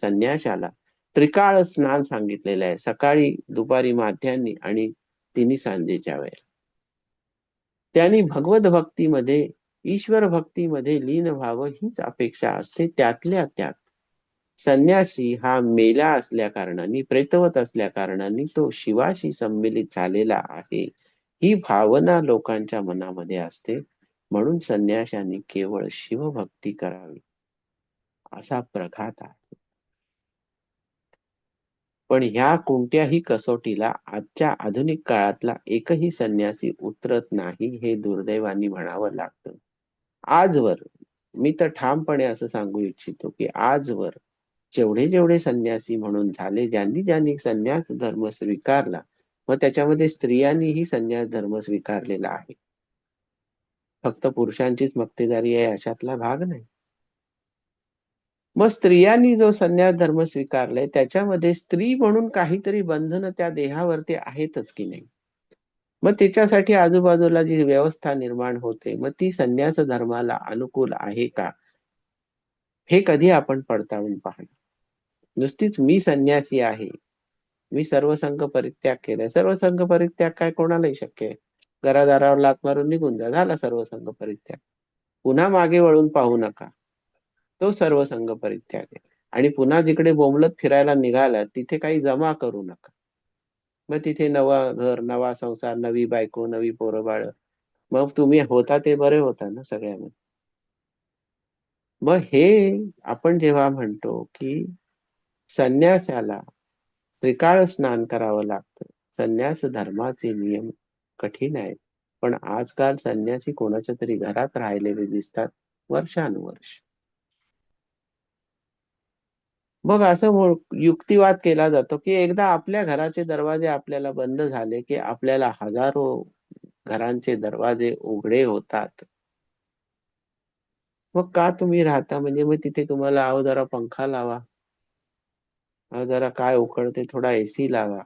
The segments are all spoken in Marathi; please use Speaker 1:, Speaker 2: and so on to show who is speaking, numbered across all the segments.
Speaker 1: संन्याशाला. त्रिकाळ स्नान सांगितलेलं आहे. सकाळी दुपारी माध्यानी आणि तिन्ही सांजेच्या वेळेला. त्यांनी भगवत भक्तीमध्ये ईश्वर भक्तीमध्ये लीन व्हावं हीच अपेक्षा असते. त्यातल्या त्यात संन्यासी हा मेला असल्या कारणाने प्रेतवत असल्या कारणाने तो शिवाशी संमिलित झालेला आहे. ही भावना लोकांच्या मनामध्ये असते. म्हणून संन्याशांनी केवळ शिवभक्ती करावी. असा प्रघात आहे. पण ह्या कोणत्याही कसोटीला आजच्या आधुनिक काळातला एकही संन्यासी उतरत नाही हे दुर्दैवानी म्हणावं लागतं. आजवर मी तर ठामपणे असं सांगू इच्छितो की आजवर जेवढे जेवढे संन्यासी म्हणून झाले ज्यांनी ज्यांनी संन्यास धर्म स्वीकारला व त्याच्यामध्ये स्त्रियांनीही संन्यास धर्म स्वीकारलेला आहे. फक्त पुरुषांचीच मक्तेदारी आहे अशातला भाग नाही. मग स्त्रियांनी जो संन्यास धर्म स्वीकारलाय त्याच्यामध्ये स्त्री म्हणून काहीतरी बंधन त्या देहावरती आहेतच की नाही? मग त्याच्यासाठी आजूबाजूला जी व्यवस्था निर्माण होते मग ती संन्यास धर्माला अनुकूल आहे का? हे कधी आपण पडताळून पाहणार? नुसतीच मी संन्यासी आहे मी सर्व संघ परित्याग केलाय. सर्व संघ परित्याग काय कोणालाही शक्य आहे? घरादारावर लात मारून निघून जा झाला सर्व संघ परित्याग. पुन्हा मागे वळून पाहू नका. तो सर्व संघ परित्याग आणि पुन्हा जिकडे बोंबलत फिरायला निघाला तिथे काही जमा करू नका. मग तिथे नवा घर नवा संसार नवी बायको नवी पोरं बाळ. मग तुम्ही होता ते बरे होता ना सगळ्यामध्ये. मग हे आपण जेव्हा म्हणतो की संन्यासाला त्रिकाळ स्नान करावं लागतं. संन्यास धर्माचे नियम कठीण आहेत. पण आजकाल संन्यासी कोणाच्या तरी घरात राहिलेले दिसतात वर्षानुवर्ष. मग असं युक्तिवाद केला जातो की एकदा आपल्या घराचे दरवाजे आपल्याला बंद झाले की आपल्याला हजारो घरांचे दरवाजे उघडे होतात. मग का तुम्ही राहता? म्हणजे मग तिथे तुम्हाला अहो जरा पंखा लावा. अहो जरा काय उकळते थोडा एसी लावा.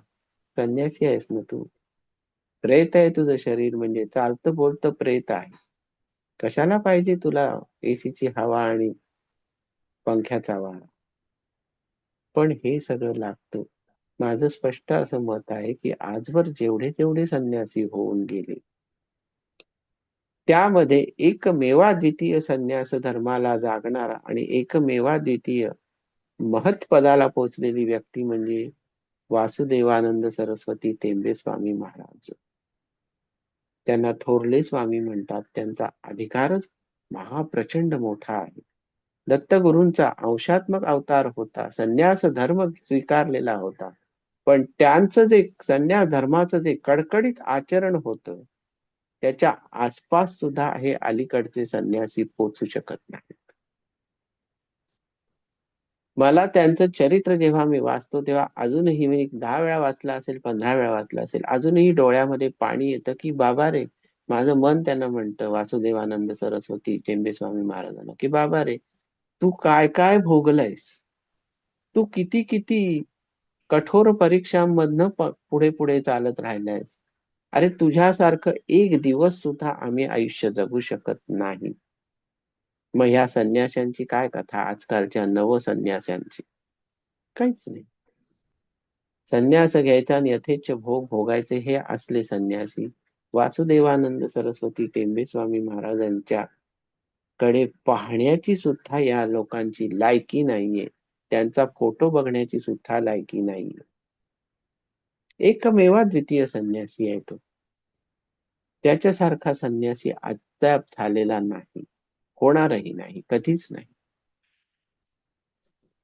Speaker 1: संन्यासी आहेस ना तू? प्रेत आहे तुझं शरीर म्हणजे चालतं बोलतं प्रेत आहे. कशाला पाहिजे तुला एसीची हवा आणि पंख्याचा वारा? पण हे सगळं लागतं. माझं स्पष्ट असं मत आहे की आजवर जेवढे तेवढे संन्यासी होऊन गेले. त्यामध्ये एकमेवा द्वितीय संन्यास धर्माला जागणारा आणि एकमेवा द्वितीय महत्पदाला पोचलेली व्यक्ती म्हणजे वासुदेवानंद सरस्वती टेंबे स्वामी महाराज. त्यांना थोरले स्वामी म्हणतात त्यांचा अधिकारच महाप्रचंड मोठा आहे. दत्तगुरूंचा अंशात्मक अवतार होता संन्यास धर्म स्वीकारलेला होता. पण त्यांचं जे संन्यास धर्माचं जे कडकडीत आचरण होतं त्याच्या आसपास सुद्धा हे अलीकडचे संन्यासी पोचू शकत नाहीत. मला त्यांचं चरित्र जेव्हा मी वाचतो तेव्हा अजूनही मी दहा वेळा वाचला असेल पंधरा वेळा वाचला असेल अजूनही डोळ्यामध्ये पाणी येतं की बाबा रे माझं मन त्यांना म्हणतं वासुदेवानंद सरस्वती टेंबे स्वामी महाराजांना की बाबा रे तू काय काय भोगलयस? तू किती किती कठोर परीक्षांमधनं पुढे पुढे चालत राहिलायस? अरे तुझ्यासारखं एक दिवस सुद्धा आम्ही आयुष्य जगू शकत नाही. मग ह्या संन्याशांची काय कथा? आजकालच्या नव संन्यासांची काहीच नाही. संन्यास घ्यायचा आणि यथेच्छ भोग भोगायचे हे असले संन्यासी. वासुदेवानंद सरस्वती टेंबे स्वामी महाराजांच्या कडे पाहण्याची सुद्धा या लोकांची लायकी नाहीये. त्यांचा फोटो बघण्याची सुद्धा लायकी नाहीये. एकमेवा द्वितीय संन्यासी आहे तो. त्याच्यासारखा संन्यासी अद्याप झालेला नाही. होणारही नाही. कधीच नाही.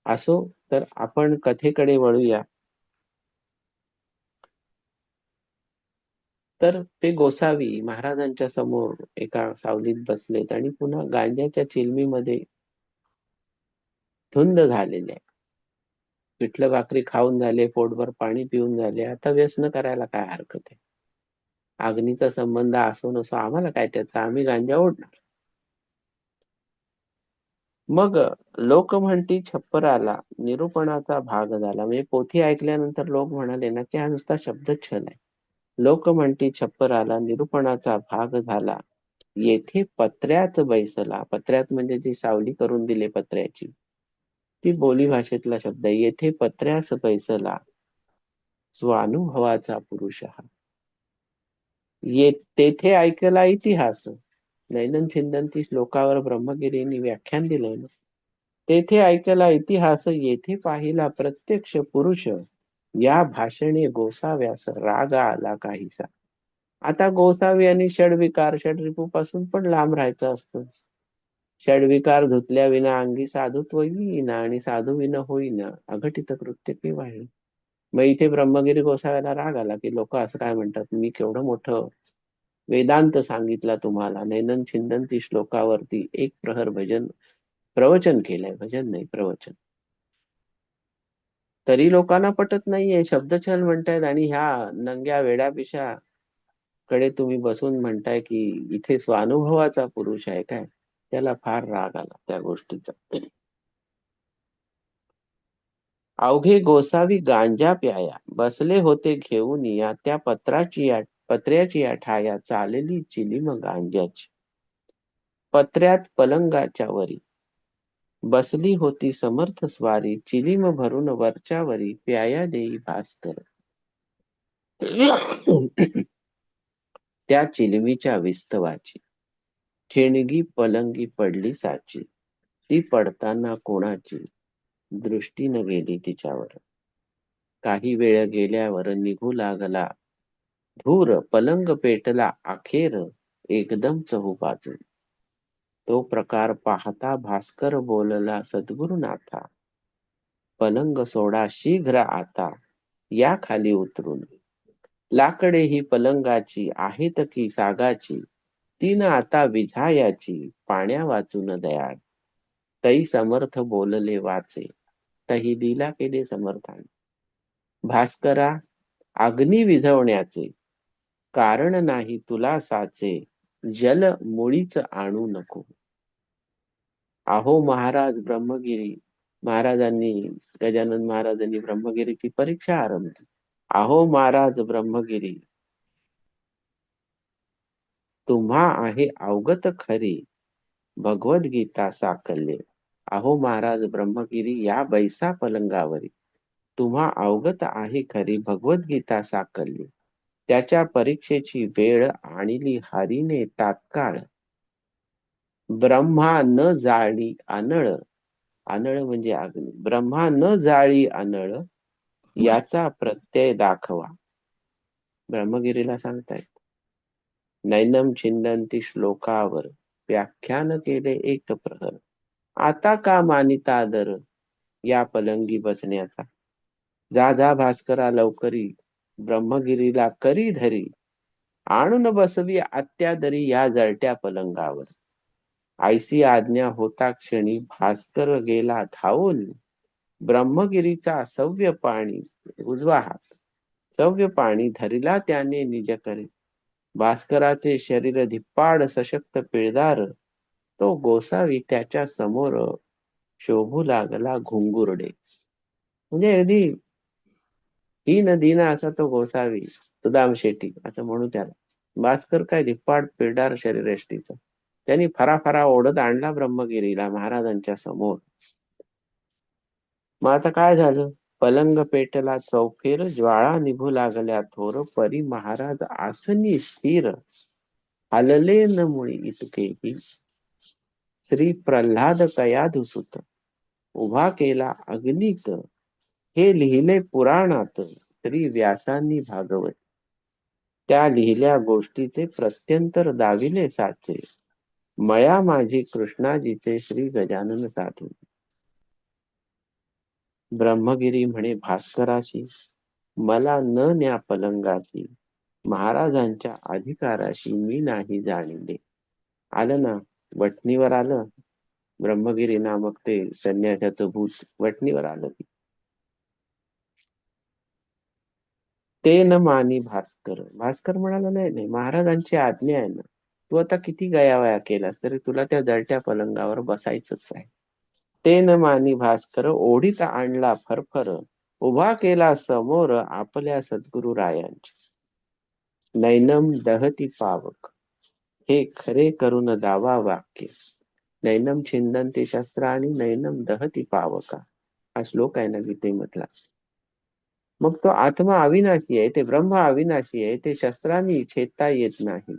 Speaker 1: असो तर आपण कथेकडे वळूया. तर ते गोसावी महाराजांच्या समोर एका सावलीत बसलेत आणि पुन्हा गांजाच्या चिलमीमध्ये धुंद झालेले आहे. पिठलं भाकरी खाऊन झाले पोटभर पाणी पिऊन झाले. आता व्यसन करायला काय हरकत आहे? अग्नीचा संबंध असो नसो आम्हाला काय त्याचा? आम्ही गांजा ओढणार. मग लोक म्हणती छप्पराला निरूपणाचा भाग झाला. म्हणजे पोथी ऐकल्यानंतर लोक म्हणाले ना की हा नुसता शब्दच्छल आहे. लोक म्हणती छप्पराला निरूपणाचा भाग झाला. येथे पत्र्यात बैसला. पत्र्यात म्हणजे जी सावली करून दिली पत्र्याची. ती बोली भाषेतला शब्द आहे. येथे पत्र्यास बैसला. स्वानुभवाचा पुरुष हा. ये तेथे ऐकला इतिहास. नैनन छिंदंती श्लोकावर ब्रह्मगिरींनी व्याख्यान दिलंय ना. तेथे ऐकला इतिहास. येथे पाहिला प्रत्यक्ष पुरुष. या भाषणे गोसाव्यास राग आला काहीसा. आता गोसावी आणि षडविकार षडरिपूपासून पण लांब राहायचं असतं. षडविकार धुतल्या विना अंगी साधुत्व येईना आणि साधू विना होईना अघटित कृत्य केव्हा आहे मग इथे ब्रह्मगिरी गोसाव्याला राग आला की लोक असं काय म्हणतात? मी केवढं मोठं वेदांत सांगितला तुम्हाला. नैनन छिंदंती श्लोकावरती एक प्रहर भजन प्रवचन केलंय. भजन नाही प्रवचन. तरी लोकांना पटत नाहीये. शब्दछल म्हणतायत आणि ह्या नंग्या वेड्यापिशा कडे तुम्ही बसून म्हणताय की इथे स्वानुभवाचा पुरुष आहे काय? त्याला फार राग आला त्या गोष्टीचा. अवघे गोसावी गांजा प्याया. बसले होते घेऊन या त्या पत्राची या पत्र्याची या ठाया. चालली चिलीम गांजाची पत्र्यात पलंगाच्या वरी. बसली होती समर्थ स्वारी चिलीम भरून वरच्यावरी प्याया देई भास्कर. त्या चिलमीच्या विस्तवाची. ठिणगी पलंगी पडली साची. ती पडताना कोणाची? दृष्टी न गेली तिच्यावर. काही वेळ गेल्यावर निघू लागला. धूर पलंग पेटला अखेर एकदम चहू बाजून तो प्रकार पाहता भास्कर बोलला सद्गुरुनाथा पलंग सोडा शीघ्र आता या खाली उतरून. लाकडे ही पलंगाची आहेत की सागाची तीन आता विझायाची पाण्या वाचून दयाळ तई समर्थ बोलले वाचे तही दिला केले समर्थान. भास्करा अग्नी विझवण्याचे कारण नाही तुला साचे जल मुळीच आणू नको. अहो महाराज ब्रह्मगिरी महाराजांनी गजानन महाराजांनी ब्रह्मगिरीची परीक्षा आरंभली. अहो महाराज ब्रह्मगिरी तुम्हा आहे अवगत खरी. भगवद्गीता साकल्ये. अहो महाराज ब्रह्मगिरी या बैसा पलंगावरी. तुम्हा अवगत आहे खरी भगवद्गीता साकल्य. त्याच्या परीक्षेची वेळ आणली हरीने तात्काळ. ब्रह्मा न जाळी आनळ. आनळ म्हणजे अग्नी. ब्रह्मा न जाळी आनळ याचा प्रत्यय दाखवा. ब्रह्मगिरीला सांगतायत. नैनम छिंदंती श्लोकावर व्याख्यान केले एक प्रहर. आता का मानिता दर या पलंगी बसण्याचा? जा जा भास्करा लवकरी. ब्रह्मगिरीला करी धरी. आणून बसवी अत्यादरी या जळट्या पलंगावर. आयसी आज्ञा होता क्षणी भास्कर गेला धावून ब्रह्मगिरीचा सव्य पाणी उजवा हात. सव्य पाणी धरिला त्याने निज करे. भास्कराचे शरीर धिप्पाड सशक्त पिळदार. तो गोसावी त्याच्यासमोर शोभू लागला घुंगुरडे. म्हणजे अगदी ही नदीना असा तो गोसावी. सुदाम शेट्टी असं म्हणू त्याला. भास्कर काय धिप्पाड पिळदार शरीरष्टीचा त्यांनी फराफरा ओढत आणला ब्रह्मगिरीला महाराजांच्या समोर. मग आता काय झालं? पलंग पेटला चौफेर ज्वाळा निभू लागल्या थोर परी महाराज आसनी स्थिर. हलले न मुळी इतकेही. श्री प्रल्हाद कयाधुसुत उभा केला अग्नित. हे लिहिले पुराणात श्री व्यासांनी भागवत. त्या लिहिल्या गोष्टीचे प्रत्यंतर दाविले साचे. मया माझी कृष्णाजीचे श्री गजानन साधू ब्रह्मगिरी म्हणे भास्कराशी मला न न्या पलंगाशी महाराजांच्या अधिकाराशी मी नाही जाणले. आलं ना वटणीवर आलं ब्रह्मगिरी नामक ते संन्यासाचं भूत वटणीवर आलं. ते न मानी भास्कर. भास्कर म्हणाला नाही नाही महाराजांची आज्ञा आहे ना तू आता किती गयावया केलास तरी तुला त्या जळत्या पलंगावर बसायचंच आहे. ते न मानी भास्कर ओढीत आणला फरफर उभा केला समोर आपल्या सद्गुरु रायांची नैनम दहती पावक हे खरे करून दावा वाक्य. नैनम छिंदंती शस्त्र आणि नैनम दहती पावका. हा श्लोक आहे ना गीते मधला मग तो आत्मा अविनाशी आहे ते ब्रह्म अविनाशी आहे ते शस्त्रांनी छेदता येत नाही.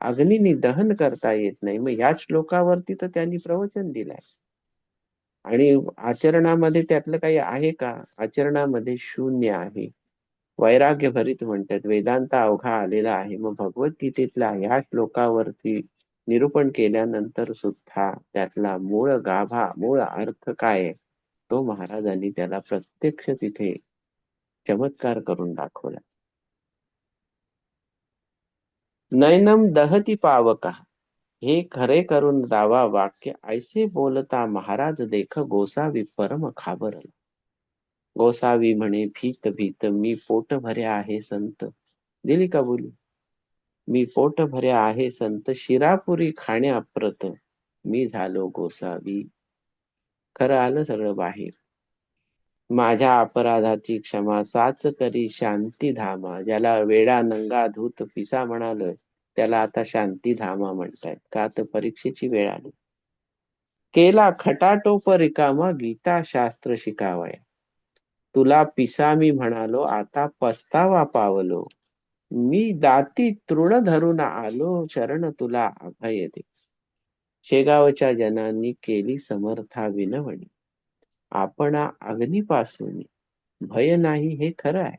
Speaker 1: अग्नीनी दहन करता येत नाही. मग या श्लोकावरती तर त्यांनी प्रवचन दिलंय. आणि आचरणामध्ये त्यातलं काही आहे का? आचरणामध्ये शून्य आहे. वैराग्य भरित म्हणतात. वेदांत अवघा आलेला आहे. मग भगवद्गीतेतल्या ह्या श्लोकावरती निरूपण केल्यानंतर सुद्धा त्यातला मूळ गाभा मूळ अर्थ काय तो महाराजांनी त्याला प्रत्यक्ष तिथे चमत्कार करून दाखवला. नैनम दहती पावका। हे खरे करून दावा वाक्य ऐसे बोलता महाराज देख गोसावी परम खाबरला। गोसावी म्हणे भीत भीत मी पोट भर्या आहे संत. दिली का बोली मी पोट भर्या आहे संत शिरापुरी खाण्याप्रत मी झालो गोसावी. खरं आलं सगळं बाहेर. माझ्या अपराधाची क्षमा साच करी शांती धामा. ज्याला वेडा नंगा धूत पिसा म्हणालोय त्याला आता शांती धामा म्हणतायत. का तर परीक्षेची वेळ आली. केला खटाटोप रिकामा गीता शास्त्र शिकावया. तुला पिसा मी म्हणालो आता पस्तावा पावलो. मी दाती तृण धरून आलो शरण तुला अभय दे. शेगावच्या जनांनी केली समर्था विनवणी. आपण अग्नीपासून भय नाही हे खरं आहे.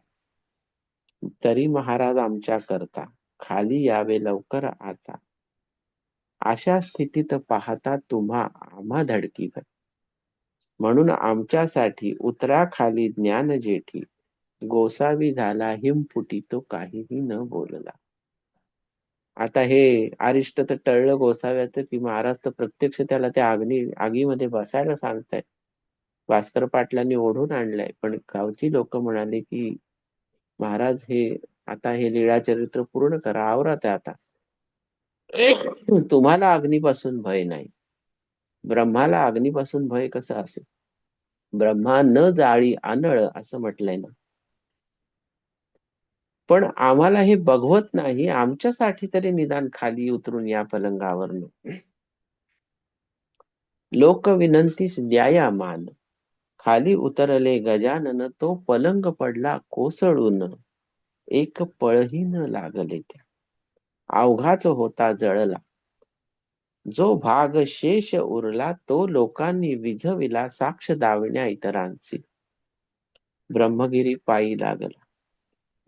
Speaker 1: तरी महाराज आमच्या करता खाली यावे लवकर आता. अशा स्थितीत पाहता तुम्हा आम्हा धडकी भर म्हणून आमच्यासाठी उतरा खाली ज्ञान जेठी गोसावी झाला हिमफुटी तो काहीही न बोलला. आता हे अरिष्ट तर टळलं गोसाव्याचं की महाराज तर प्रत्यक्ष त्याला त्या अग्नी आगीमध्ये बसायला सांगतायत. भास्कर पाटलांनी ओढून आणलंय. पण गावची लोक म्हणाले की महाराज हे आता हे लीळा चरित्र पूर्ण करा आवरात आता. तुम्हाला अग्नीपासून भय नाही. ब्रह्माला अग्नीपासून भय कसं असेल? ब्रह्मा न जाळी आनळ असं म्हटलंय ना. पण आम्हाला हे बघवत नाही आमच्यासाठी तरी निदान खाली उतरून या पलंगावर लोक विनंतीस द्याया मान खाली उतरले गजानन तो पलंग पडला कोसळून. एक पळही न लागले त्या. अवघाच होता जळला. जो भाग शेष उरला तो लोकांनी विझविला साक्ष दावण्या इतरांची. ब्रह्मगिरी पायी लागला.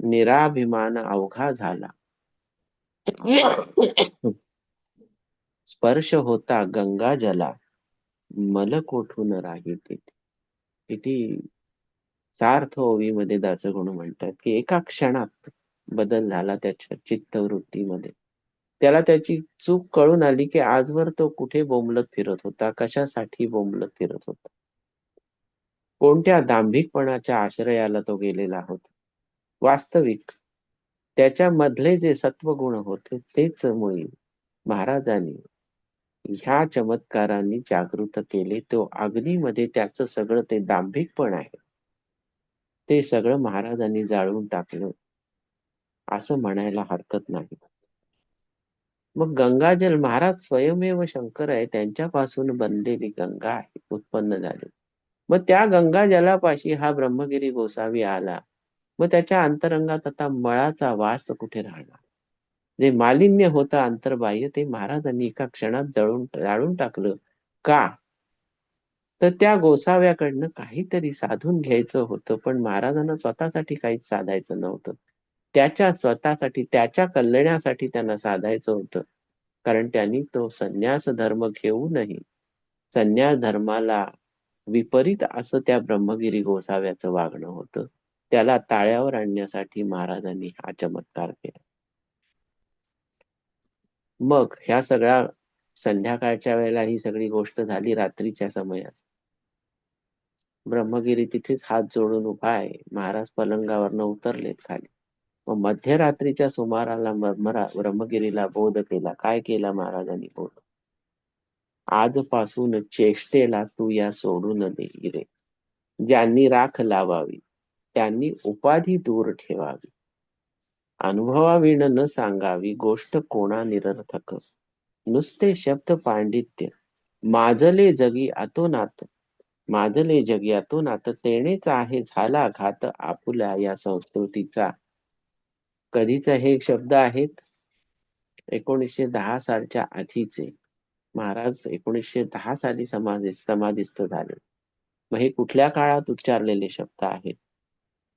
Speaker 1: निराभिमान अवघा झाला. स्पर्श होता गंगा जला. मल कोठून राही तिथे किती सार्थ ओवीमध्ये दासगुण म्हणतात की एका क्षणात बदल झाला त्याच्या चित्तवृत्तीमध्ये. त्याला त्याची चूक कळून आली की आजवर तो कुठे बोंबलत फिरत होता कशासाठी बोंबलत फिरत होता? कोणत्या दांभिकपणाच्या आश्रयाला तो गेलेला होता? वास्तविक त्याच्या मधले जे सत्वगुण होते तेच मुळी महाराजांनी ह्या चमत्कारांनी जागृत केले तो अग्नीमध्ये त्याचं सगळं ते दांभिकपण आहे. ते सगळं महाराजांनी जाळून टाकलं. असं म्हणायला हरकत नाही. मग गंगाजल महाराज स्वयमेव शंकर आहे त्यांच्यापासून बनलेली गंगा आहे उत्पन्न झाली. मग त्या गंगा जलापाशी हा ब्रह्मगिरी गोसावी आला. मग त्याच्या अंतरंगात आता मळाचा वास कुठे राहणार? जे मालिन्य होतं अंतर्बाह्य ते महाराजांनी एका क्षणात जळून जाळून टाकलं. का? तर त्या गोसाव्याकडनं काहीतरी साधून घ्यायचं होतं पण महाराजांना स्वतःसाठी काहीच साधायचं नव्हतं. त्याच्या स्वतःसाठी त्याच्या कल्याणासाठी त्यांना साधायचं होतं. कारण त्यांनी तो संन्यास धर्म घेऊनही संन्यास धर्माला विपरीत असं त्या ब्रह्मगिरी गोसाव्याचं वागणं होतं. त्याला ताळ्यावर आणण्यासाठी महाराजांनी हा चमत्कार केला. मग ह्या सगळ्या संध्याकाळच्या वेळेला ही सगळी गोष्ट झाली रात्रीच्या समयात. ब्रह्मगिरी तिथेच हात जोडून उभा आहे. महाराज पलंगावरनं उतरलेत खाली. मग मध्यरात्रीच्या सुमाराला ब्रह्मगिरीला बोध केला. काय केला महाराजांनी बोध? आजपासून चेष्टेला तू या सोडून दे ज्यांनी राख लावावी त्यांनी उपाधी दूर ठेवावी. अनुभवाविण न सांगावी गोष्ट कोणा निरर्थक. नुसते शब्द पांडित्य. माजले जगी अतोनात. माजले जग यातून नात तेणेच आहे झाला घात आपुल्या या संस्कृतीचा. कधीच हे शब्द आहेत? एकोणीसशे दहा सालच्या आधीचे. महाराज एकोणीसशे दहा साली समाधी समाधिस्थ झाले. मग हे कुठल्या काळात उच्चारलेले शब्द आहेत?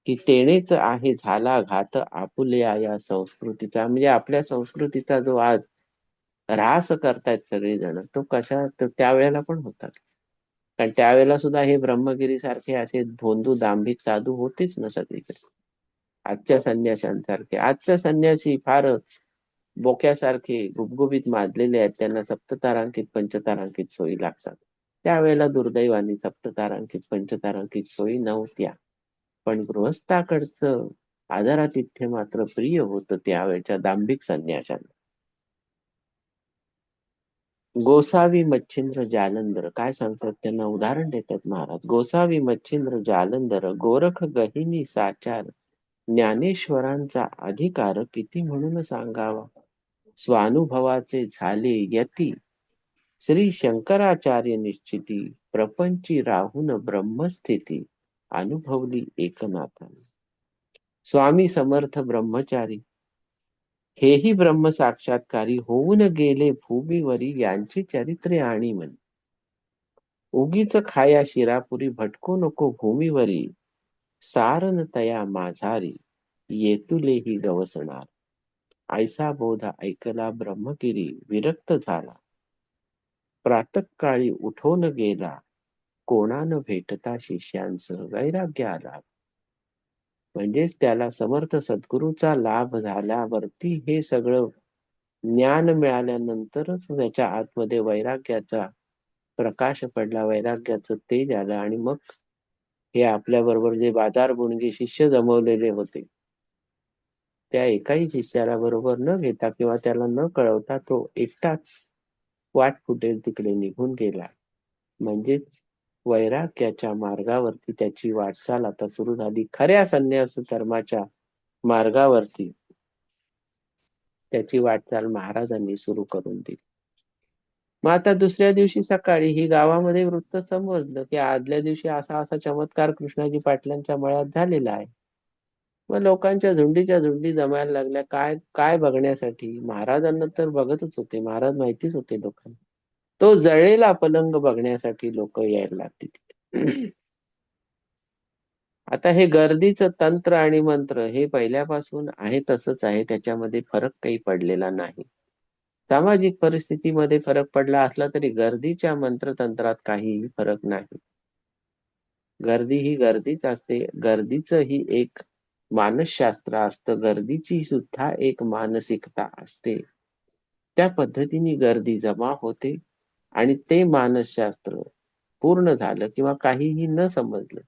Speaker 1: की तेणेच आहे झाला घात आपुल्या या संस्कृतीचा. म्हणजे आपल्या संस्कृतीचा जो आज ऱ्हास करतायत सगळेजण तो कशा त्यावेळेला पण होतात. कारण त्यावेळेला सुद्धा हे ब्रह्मगिरी सारखे असे भोंदू दांभिक साधू होतेच ना सगळीकडे. आजच्या संन्याशांसारखे. आजच्या संन्यासी फारच बोक्यासारखे गुबगुबीत माजलेले आहेत. त्यांना सप्ततारांकित पंचतारांकित सोयी लागतात. त्यावेळेला दुर्दैवाने सप्ततारांकित पंचतारांकित सोयी नव्हत्या. पण गृहस्थाकडचं आदरातिथ्य मात्र प्रिय होतं त्यावेळच्या दांभिक संन्याशांना. गोसावी मच्छिंद्र जालंधर काय सांगतात त्यांना? उदाहरण देतात महाराज. गोसावी मच्छिंद्र जालंधर गोरख गहिनी साचार ज्ञानेश्वरांचा अधिकार किती म्हणून सांगावा? स्वानुभवाचे झाले यती. श्री शंकराचार्य निश्चिती प्रपंची राहून ब्रह्मस्थिती. अनुभवली एकनाथाने स्वामी समर्थ ब्रह्मचारी हेही ब्रह्म साक्षात्कारी होऊन गेले भूमीवरी यांची चरित्रे आणि म्हण. उगीच खाया शिरापुरी भटकू नको भूमीवरी सारन तया माझारी येतुलेही गवसणार. ऐसा बोध ऐकला ब्रह्मगिरी विरक्त झाला. प्रातकाळी उठून गेला कोणानं भेटता शिष्यांचं? वैराग्य आला म्हणजेच त्याला समर्थ सद्गुरूचा लाभ झाल्यावरती हे सगळं ज्ञान मिळाल्यानंतरच त्याच्या आतमध्ये वैराग्याचा प्रकाश पडला वैराग्याचं तेज आलं आणि मग हे आपल्या बरोबर जे बाजार बुणगी शिष्य जमवलेले होते त्या एकाही शिष्याला बरोबर न घेता किंवा त्याला न कळवता तो एकटाच वाट फुटेल तिकडे निघून गेला. म्हणजेच वैराग्याच्या मार्गावरती त्याची वाटचाल आता सुरू झाली. खऱ्या संन्यास धर्माच्या मार्गावरती त्याची वाटचाल महाराजांनी सुरू करून दिली. मग आता दुसऱ्या दिवशी सकाळी ही गावामध्ये वृत्त समजलं की आदल्या दिवशी असा असा चमत्कार कृष्णाजी पाटलांच्या मळ्यात झालेला आहे. मग लोकांच्या झुंडीच्या झुंडी जमायला लागल्या. काय काय बघण्यासाठी? महाराजांना तर बघतच होते. महाराज माहितीच होते लोकांना. तो जळेला पलंग बघण्यासाठी लोक यायला लागतील आता हे गर्दीचं तंत्र आणि मंत्र हे पहिल्यापासून आहे तसंच आहे. त्याच्यामध्ये फरक काही पडलेला नाही. सामाजिक परिस्थितीमध्ये फरक पडला असला तरी गर्दीच्या मंत्रतंत्रात काहीही फरक नाही. गर्दी ही गर्दीच असते. गर्दीचं ही एक मानसशास्त्र असतं. गर्दीची सुद्धा एक मानसिकता असते. त्या पद्धतीने गर्दी जमा होते. आणि ते मानसशास्त्र पूर्ण झालं किंवा काहीही न समजलं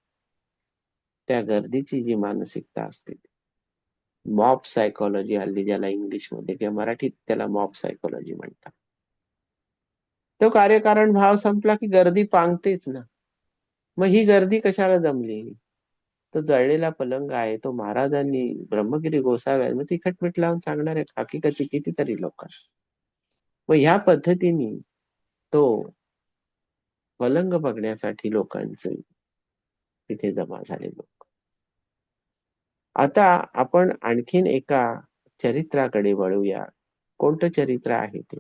Speaker 1: त्या गर्दीची जी मानसिकता असते मॉप सायकोलॉजी हल्ली ज्याला इंग्लिशमध्ये किंवा मराठीत त्याला मॉप सायकोलॉजी म्हणतात. तो कार्यकारण भाव संपला की गर्दी पांगतेच ना. मग ही गर्दी कशाला जमली? तो जळलेला पलंग आहे तो महाराजांनी ब्रह्मगिरी गोसाव्या मग तिखट खटमिट लावून आहे हकीकती कितीतरी लोक. मग ह्या पद्धतीने तो पलंग बघण्यासाठी लोकांचे तिथे जमा झाले लोक. आता आपण आणखीन एका चरित्राकडे वळूया. कोणतं चरित्र आहे ते?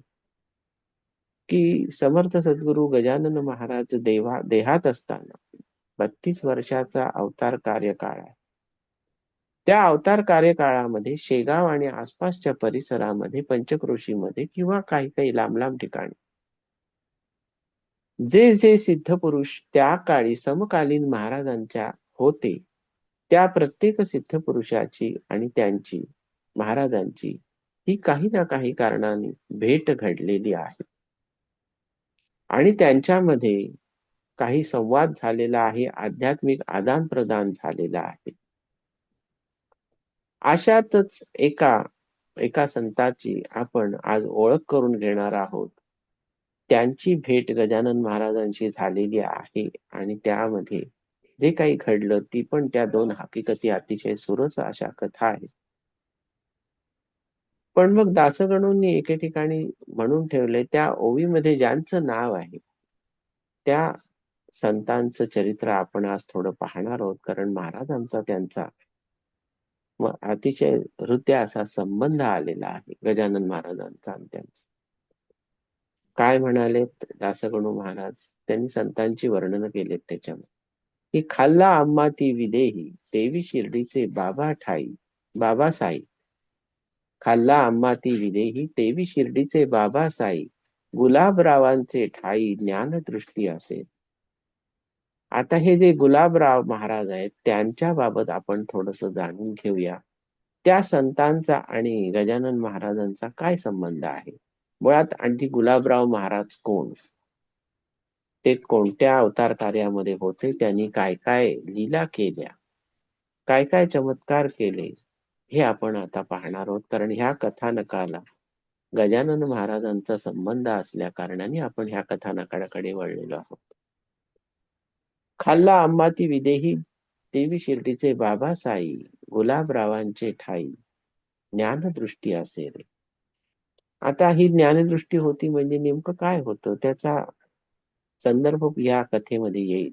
Speaker 1: की समर्थ सद्गुरु गजानन महाराज देवा देहात असताना बत्तीस वर्षाचा अवतार कार्यकाळ आहे. त्या अवतार कार्यकाळामध्ये शेगाव आणि आसपासच्या परिसरामध्ये पंचक्रोशीमध्ये किंवा काही काही लांब लांब ठिकाणी जे जे सिद्ध पुरुष त्या काळी समकालीन महाराजांच्या होते त्या प्रत्येक सिद्ध पुरुषाची आणि त्यांची महाराजांची ही काही ना काही कारणाने भेट घडलेली आहे. आणि त्यांच्यामध्ये काही संवाद झालेला आहे आध्यात्मिक आदान प्रदान झालेला आहे. अशातच एका एका संताची आपण आज ओळख करून घेणार आहोत. त्यांची भेट गजानन महाराजांशी झालेली आहे आणि त्यामध्ये जे काही घडलं ती पण त्या दोन हकीकती अतिशय सुरस अशा कथा आहेत. पण मग दासगणूंनी एके ठिकाणी म्हणून ठेवले त्या ओवीमध्ये ज्यांचं नाव आहे त्या संतांचं चरित्र आपण आज थोडं पाहणार आहोत कारण महाराजांचा त्यांचा अतिशय हृदय असा संबंध आलेला आहे गजानन महाराजांचा आणि त्यांचा. काय म्हणालेत दासगणू महाराज? त्यांनी संतांची वर्णन केलेत त्याच्यामध्ये. की खाल्ला आम्हा ती विदेही देवी शिर्डीचे बाबा ठाई बाबा साई. खाल्ला आम्हा ती विदेही देवी शिर्डीचे बाबा साई. गुलाबरावांचे ठाई ज्ञानदृष्टी असेल आता हे जे गुलाबराव महाराज आहेत त्यांच्या बाबत आपण थोडस जाणून घेऊया. त्या संतांचा आणि गजानन महाराजांचा काय संबंध आहे? मुळात आणखी गुलाबराव महाराज कोण? ते कोणत्या अवतार कार्यामध्ये होते? त्यांनी काय काय लीला केल्या? काय काय चमत्कार केले? हे आपण आता पाहणार आहोत. कारण ह्या कथानकाला गजानन महाराजांचा संबंध असल्या कारणाने आपण ह्या कथानकाकडे वळलेलो आहोत. खाल्ला अंबाती विदेही देवी शिर्डीचे बाबासाई गुलाबरावांचे ठाई ज्ञानदृष्टी असेल. आता ही ज्ञानदृष्टी होती म्हणजे नेमकं काय होतं? त्याचा संदर्भ या कथेमध्ये येईल.